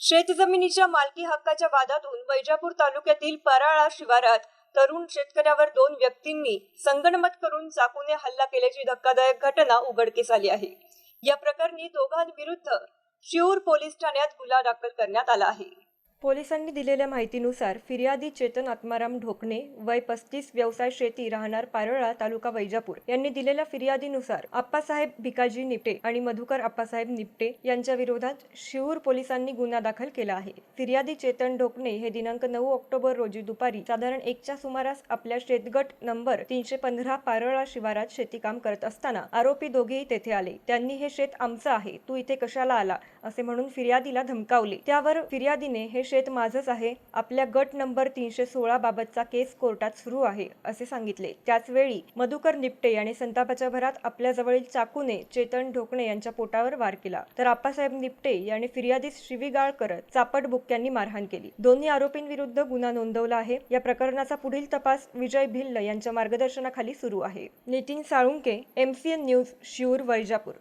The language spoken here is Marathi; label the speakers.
Speaker 1: शेतजमिनीच्या मालकी हक्काच्या वादातून वैजापूर तालुक्यातील पराळा शिवारात तरुण शेतकऱ्यावर दोन व्यक्तींनी संगणमत करून चाकूने हल्ला केल्याची धक्कादायक घटना उघडकीस आली आहे. या प्रकरणी दोघांविरुद्ध शिऊर पोलीस ठाण्यात गुन्हा दाखल करण्यात आला आहे. पोलिसांनी दिलेल्या माहितीनुसार फिर्यादी चेतन आत्माराम ढोकणे वय पस्तीस व्यवसाय शेती राहणार पारळा तालुका वैजापूर. यांनी दिलेल्या फिर्यादीनुसार आप्पासाहेब भिकाजी निपटे आणि मधुकर आप्पासाहेब निपटे यांच्या विरोधात शिहूर पोलिसांनी गुन्हा दाखल केला आहे. फिर्यादी चेतन ढोकणे हे दिनांक नऊ ऑक्टोबर रोजी दुपारी साधारण एकच्या सुमारास आपल्या शेतगट नंबर तीनशे पंधरा पारळा शिवारात शेतीकाम करत असताना आरोपी दोघेही तेथे आले. त्यांनी हे शेत आमचं आहे. तू इथे कशाला आला? असे म्हणून फिर्यादीला धमकावले. त्यावर फिर्यादीने हे शेत माझंच आहे. आपल्या गट नंबर तीनशे सोळा बाबतचा केस कोर्टात सुरू आहे असे सांगितले. त्याचवेळी मधुकर निपटे याने संतापाच्या भरात आपल्याजवळील चाकूने चेतन ढोकणे यांच्या पोटावर वार केला. तर आप्पासाहेब निपटे यांनी फिर्यादीस शिवीगाळ करत चापट बुक्क्यांनी मारहाण केली. दोन्ही आरोपींविरुद्ध गुन्हा नोंदवला आहे. या प्रकरणाचा पुढील तपास विजय भिल्ल यांच्या मार्गदर्शनाखाली सुरू आहे. Nitin Salunke MCN news Shiur Vaijapur.